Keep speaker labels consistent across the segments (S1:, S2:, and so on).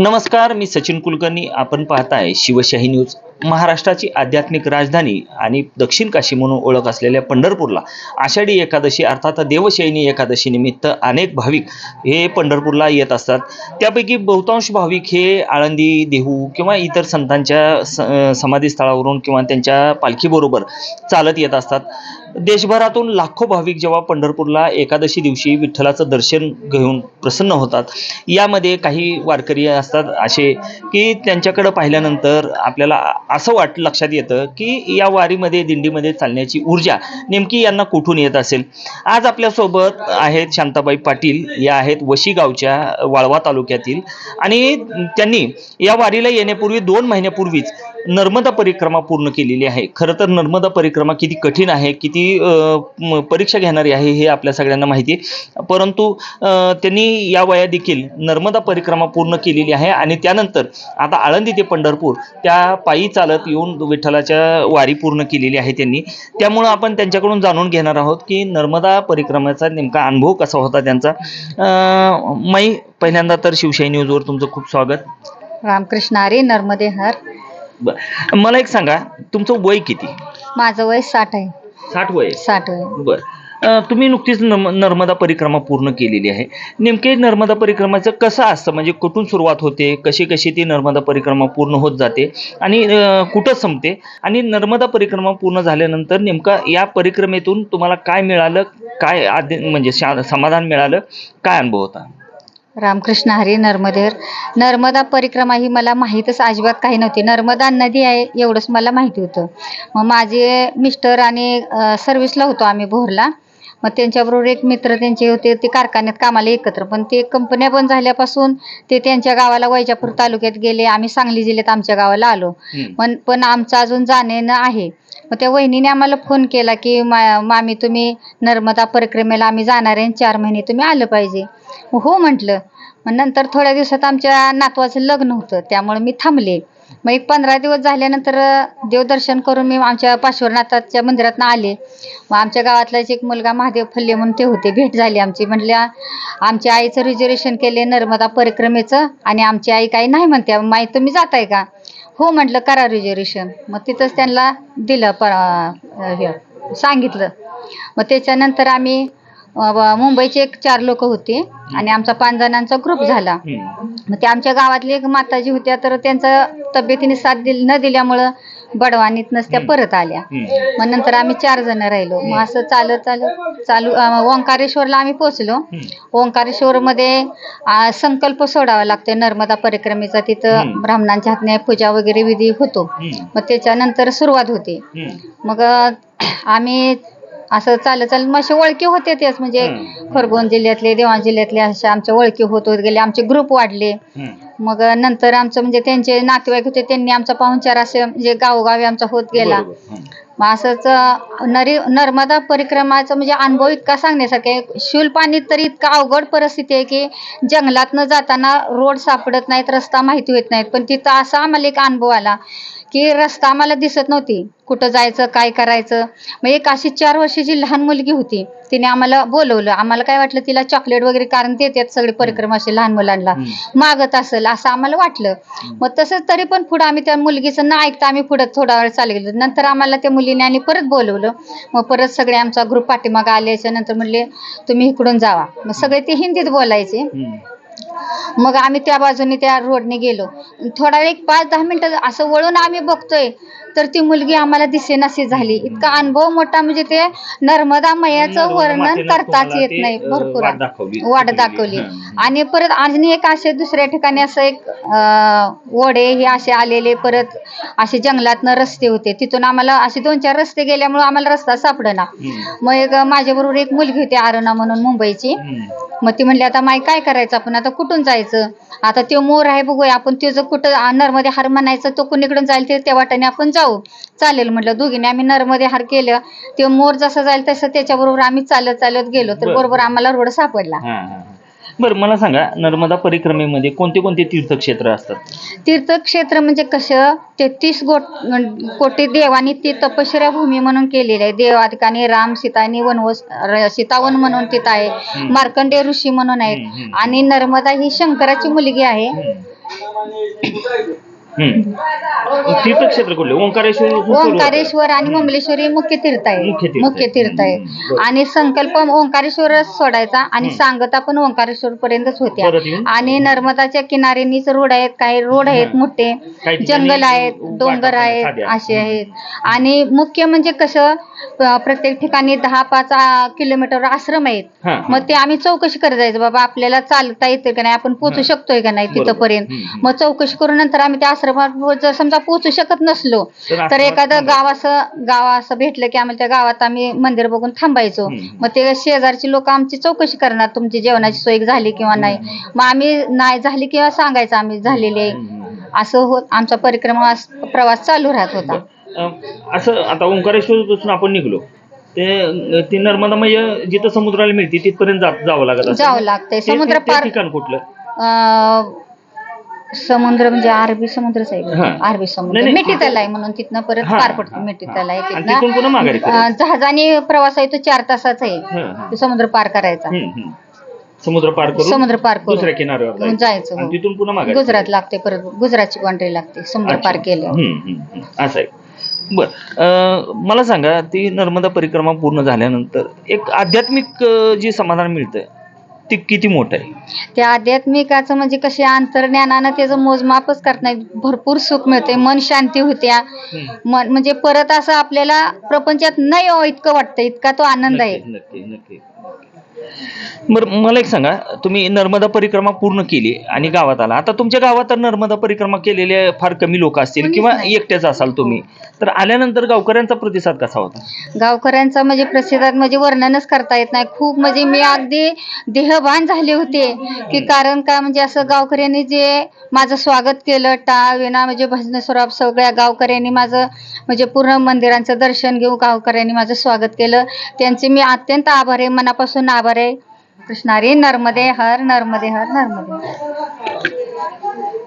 S1: नमस्कार मी सचिन कुलकर्णी. आपण पाहताय शिवशाही न्यूज महाराष्ट्राची आध्यात्मिक राजधानी आणि दक्षिण काशी म्हणून ओळख असलेल्या पंढरपूरला. आषाढी एकादशी अर्थात देवशयनी एकादशी निमित्त अनेक भाविक हे पंढरपूरला येत असतात. त्यापैकी बहुतांश भाविक हे आळंदी देहू किंवा इतर संतांच्या स समाधीस्थळावरून किंवा त्यांच्या पालखीबरोबर चालत येत असतात. देशभरातून लाखो भाविक जेव्हा पंढरपूरला एकादशी दिवशी विठ्ठलाचं दर्शन घेऊन प्रसन्न होतात यामध्ये काही वारकरी असतात असे की त्यांच्याकडं पाहिल्यानंतर आपल्याला असं वाट लक्षात येतं की या वारीमध्ये दिंडीमध्ये चालण्याची ऊर्जा नेमकी यांना कुठून येत असेल? आज आपल्यासोबत आहेत शांताबाई पाटील या आहेत वशी गावच्या वाळवा तालुक्यातील आणि त्यांनी या वारीला येण्यापूर्वी दोन महिन्यापूर्वीच नर्मदा परिक्रमा पूर्ण केलेली आहे. खरं तर नर्मदा परिक्रमा किती कठीण आहे किती परीक्षा घेणारी आहे हे आपल्या सगळ्यांना माहिती आहे. परंतु त्यांनी या वया देखील नर्मदा परिक्रमा पूर्ण केलेली आहे आणि त्यानंतर आता आळंदी ते पंढरपूर त्या पायी चालत येऊन विठ्ठलाच्या वारी पूर्ण केलेली आहे त्यांनी. त्यामुळं आपण त्यांच्याकडून जाणून घेणार आहोत की नर्मदा परिक्रमेचा नेमका अनुभव कसा होता त्यांचा. मै पहिल्यांदा तर शिवशाही न्यूजवर तुमचं खूप स्वागत.
S2: रामकृष्ण आरे नर्मदे हर
S1: बरं मला एक सांगा तुमचं वय किती?
S2: माझं वय साठ आहे.
S1: साठ वय? आहे.
S2: साठ वय.
S1: बर. अ, तुम्ही नुकतीच नर्म नर्मदा परिक्रमा पूर्ण केलेली आहे. नेमके नर्मदा परिक्रमाचं कसं असतं? म्हणजे कुठून सुरुवात होते? कशी कशी ती नर्मदा परिक्रमा पूर्ण होत जाते? आणि अ, कुठं संपते? आणि नर्मदा परिक्रमा पूर्ण झाल्यानंतर नेमका या परिक्रमेतून तुम्हाला काय मिळालं? काय आदि म्हणजे शा समाधान मिळालं? काय अनुभव होता?
S2: रामकृष्ण हरी नर्मदे नर्मदा परिक्रमा ही मला माहीतच अजिबात काही नव्हती. नर्मदा नदी आहे एवढंच मला माहिती होतं. मग माझे मिस्टर आणि अ, सर्व्हिसला होतो आम्ही भोरला. मग त्यांच्याबरोबर एक मित्र त्यांचे होते ते कारखान्यात कामाला एकत्र. पण ते कंपन्या बंद झाल्यापासून ते त्यांच्या गावाला वैजापूर तालुक्यात गेले. आम्ही सांगली जिल्ह्यात आमच्या गावाला आलो. पण पण आमचं अजून जाणं आहे. मग त्या वहिनीने आम्हाला फोन केला की मा मामी तुम्ही नर्मदा परिक्रमेला आम्ही जाणार आहे चार महिने तुम्ही आलं पाहिजे. हो म्हटलं. मग नंतर थोड्या दिवसात आमच्या नातवाचं लग्न होतं त्यामुळे मी थांबले. मग एक पंधरा दिवस झाल्यानंतर देवदर्शन करून मी आमच्या पार्श्वनाथाच्या मंदिरातनं आले. मग आमच्या गावातलाच एक मुलगा महादेव फल्ले म्हणून ते होते भेट झाली आमची. म्हटल्या आमच्या आईचं रिझर्वेशन केले नर्मदा परिक्रमेचं आणि आमची आई काही नाही म्हणते. माई तुम्ही जाताय का? हो म्हटलं करा रिझर्वेशन मग तिथंच त्यांना दिलं प हे सांगितलं. मग त्याच्यानंतर आम्ही अं, मुंबईचे एक चार लोक होते आणि आमचा पाच जणांचा ग्रुप झाला.
S1: हम्म.
S2: मग ते आमच्या गावातली एक माताजी होत्या तर त्यांचा तब्येतीने साथ दिल न दिल्यामुळं बडवानीतनंच त्या परत आल्या. मग नंतर आम्ही चार जण राहिलो मग असं चालत चालत चालू अं, ओंकारेश्वरला आम्ही पोचलो
S1: हम्म.
S2: ओंकारेश्वरमध्ये अं, संकल्प सोडावा लागतो नर्मदा परिक्रमेचा तिथं
S1: हम्म.
S2: ब्राह्मणांच्या हातने पूजा वगैरे विधी होतो
S1: हम्म.
S2: मग त्याच्यानंतर सुरुवात होते. मग अं, आम्ही असं चालत चालत मग असे ओळखी होते तेच म्हणजे
S1: हम्म.
S2: खरगोन जिल्ह्यातले देवाण जिल्ह्यातले असे आमच्या ओळखी होत होत गेले आमचे ग्रुप वाढले. मग नंतर आमचं म्हणजे त्यांचे नातेवाईक होते त्यांनी आमचा पाहुणचार असे म्हणजे गावोगावी आमचा होत गेला.
S1: बरोबर.
S2: मग असंच अं, नरी नर्मदा परिक्रमाचा म्हणजे अनुभव इतका सांगण्यासारखा आहे. शूलपाणीत तर इतका अवघड परिस्थिती आहे की जंगलातनं जाताना रोड सापडत नाहीत रस्ता माहिती होत नाहीत. पण तिथं असा आम्हाला एक अनुभव आला की रस्ता आम्हाला दिसत नव्हती. कुठं जायचं काय करायचं? मग एक अशी चार वर्षाची लहान मुलगी होती. तिने आम्हाला बोलवलं. आम्हाला काय वाटलं तिला चॉकलेट वगैरे कारण देतात सगळे परिक्रमा असे लहान मुलांना. मागत असेल असं आम्हाला वाटलं. मग तसंच तरी पण पुढं आम्ही त्या मुलगीचं न ऐकता आम्ही पुढं थोडा वेळ चालले गेलो नंतर आम्हाला त्या मुलीने आणि परत बोलवलं. मग परत सगळे आमचा ग्रुप पाठीमागं आल्याच्यानंतर म्हणले तुम्ही इकडून जावा. मग सगळे ते हिंदीत बोलायचे. मग आम्ही त्या बाजूने त्या रोडने गेलो. थोडा वेळ एक पाच दहा मिनिटं असं वळून आम्ही बघतोय. तर ती मुलगी आम्हाला दिसेनाशी झाली. इतका अनुभव मोठा म्हणजे ते नर्मदा मैयाचं
S1: नर्मदा
S2: वर्णन करताच येत नाही. भरपूर.
S1: वाट दाखवली.
S2: आणि परत आणि एक असे दुसऱ्या ठिकाणी असं एक ओढे हे असे आलेले परत असे जंगलातनं रस्ते होते. तिथून आम्हाला असे दोन चार रस्ते गेल्यामुळे आम्हाला रस्ता सापडेना. मग एक माझ्याबरोबर एक मुलगी होती आरणा म्हणून मुंबईची. मग ती म्हणली आता माय काय करायचं? आपण आता कुठून जायचं? आता तो मोर आहे बघूया. आपण त्याचं कुठं आ, नरमध्ये हार म्हणायचं तो कुणीकडून जाईल ते त्या वाटेने आपण जाऊ. चालेल म्हटलं दोघीने आम्ही नरमध्ये हार केलं. ते मोर जसं जाईल तसं त्याच्याबरोबर आम्ही चालत चालत गेलो तर
S1: बरं.
S2: बरोबर आम्हाला रोड सापडला.
S1: हा, हा, हा. बरं मला सांगा नर्मदा परिक्रमेमध्ये कोणते कोणते तीर्थक्षेत्र असतात?
S2: तीर्थक्षेत्र म्हणजे कसं तेहतीस गोट कोटी देवानी ती तपश्चर्या भूमी म्हणून केलेली आहे. देवा ठिकाणी राम सीतानी वनवस र- सीतावन म्हणून तिथं आहे. मार्कंडेय ऋषी म्हणून
S1: हम्म,
S2: आहेत
S1: हम्म.
S2: आणि नर्मदा ही शंकराची मुलगी आहे.
S1: हम्म. तीर्थक्षेत्र कुठले ओंकारेश्वर
S2: ओंकारेश्वर आणि ममलेश्वरी मुख्य तीर्थ आहे
S1: मुख्य तीर्थ
S2: मुख्य
S1: आहे.
S2: तीर्थ आहे
S1: हम्म, बरं.
S2: आणि संकल्प ओंकारेश्वरच सोडायचा आणि. सांगता पण ओंकारेश्वर पर्यंतच होत्या
S1: परत येऊन?
S2: आणि नर्मदाच्या किनारीनीच रोड आहेत काही रोड आहेत. मोठे
S1: काही ठिकाणी
S2: जंगल आहेत
S1: वाटा
S2: डोंगर आहेत
S1: साध्या.
S2: असे आहेत आणि मुख्य म्हणजे कसं प- प्रत्येक ठिकाणी दहा पाच आ, किलोमीटर आश्रम आहेत
S1: हा, हा.
S2: मग ते आम्ही चौकशी करत जायचं बाबा आपल्याला चालता येतं का नाही आपण
S1: हा.
S2: शकतोय का नाही
S1: बरोबर.
S2: तिथपर्यंत
S1: हम्म, हम्म.
S2: मग चौकशी करून नंतर आम्ही त्या आश्रमात जर समजा पोहोचू शकत नसलो
S1: तर
S2: तर
S1: आश्रमात
S2: एखादं
S1: थांबायचं.
S2: गाव असं गाव असं भेटलं की आम्हाला त्या गावात आम्ही मंदिर बघून थांबायचो
S1: हम्म.
S2: मग ते शेजारची लोक आमची चौकशी करणार तुमची जेवणाची सोय झाली किंवा नाही मग आम्ही नाही झाली किंवा सांगायचं आम्ही झालेली आहे
S1: हम्म.
S2: असं होत आमचा परिक्रमा प्रवास चालू राहत होता
S1: असं आता ओंकारेश्वर पासून आपण निघलो ते ती नर्मदामय जिथं समुद्राला मिळते तिथपर्यंत जा- जावं लागत असेल.
S2: जावं लागतंय
S1: ते-
S2: समुद्र
S1: ते
S2: पार
S1: ठिकाण कुठलं
S2: अं, समुद्र म्हणजे अरबी समुद्रच आहे
S1: हा.
S2: अरबी समुद्र
S1: नाही, नाही,
S2: मिठी तलाय म्हणून तिथनं परत
S1: हा,
S2: पार
S1: हा,
S2: पडतो
S1: हा.
S2: मिठी तलाय
S1: आणि तिथून पुन्हा माघारी
S2: जहाजाने प्रवास आहे तो चार तासाचा आहे
S1: हं, हं.
S2: तो समुद्र पार करायचा.
S1: समुद्र पार करून
S2: समुद्र पार करून.
S1: दुसऱ्या किनाऱ्यावर
S2: जायचं, हो.
S1: आणि तिथून पुन्हा माघारी
S2: गुजरात लागते परत गुजरातची बाउंड्री लागते समुद्र
S1: अच्छा.
S2: पार केलं.
S1: असं आहे बर. मला सांगा ती नर्मदा परिक्रमा पूर्ण झाल्यानंतर एक आध्यात्मिक अं, जे समाधान मिळतं ते किती मोठं आहे?
S2: त्या आध्यात्मिकाचं म्हणजे कसे अंतर्ज्ञानानं त्याचं मोजमापच करत नाही भरपूर सुख मिळते मन शांती होत्या. मन म्हणजे परत असं आपल्याला प्रपंचात नाही हो इतकं वाटतं इतका तो आनंद आहे.
S1: नक्की नक्की नक्की बरं मला एक सांगा तुम्ही नर्मदा परिक्रमा पूर्ण केली आणि गावात आला. आता तुमच्या गावात तर नर्मदा परिक्रमा केलेले फार कमी लोक असतील किंवा. एकट्याच असाल तुम्ही. तर आल्यानंतर गावकऱ्यांचा प्रतिसाद कसा होता?
S2: गावकऱ्यांचा म्हणजे प्रसिद्धात म्हणजे वर्णनच करता येत नाही. खूप म्हणजे मी अगदी देहभान झाले होते की कारण का म्हणजे असं गावकऱ्यांनी जे माझं स्वागत केलं टाळ विना म्हणजे भजन सराप सगळ्या गावकऱ्यांनी माझं म्हणजे पूर्ण मंदिरांचं दर्शन घेऊन गावकऱ्यांनी माझं स्वागत केलं. त्यांचे मी अत्यंत आभार आहे. मनापासून आभार आहे. कृष्णारी नर्मदे हर नर्मदे हर नर्मदे.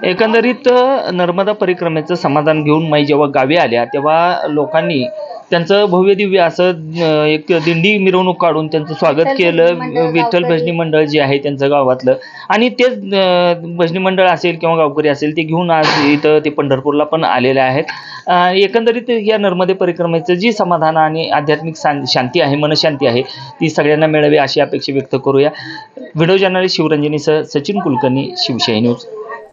S1: एकंदरीत नर्मदा परिक्रमेचं समाधान घेऊन माई जेव्हा गावी आल्या तेव्हा लोकांनी त्यांचं भव्य दिव्य असं एक दिंडी मिरवणूक काढून त्यांचं स्वागत केलं. विठ्ठल. भजनी मंडळ जे आहे त्यांचं गावातलं. आणि तेच भजनी मंडळ असेल किंवा गावकरी असेल ते घेऊन आज इथं ते पंढरपूरला पण आलेले आहेत. एकंदरीत या नर्मदे परिक्रमेचं जी समाधान आणि आध्यात्मिक शांती आहे मनशांती आहे ती सगळ्यांना मिळावी अशी अपेक्षा व्यक्त करूया. व्हिडिओ जर्नलिस्ट शिवरंजनीसह सचिन कुलकर्णी शिवशाही न्यूज.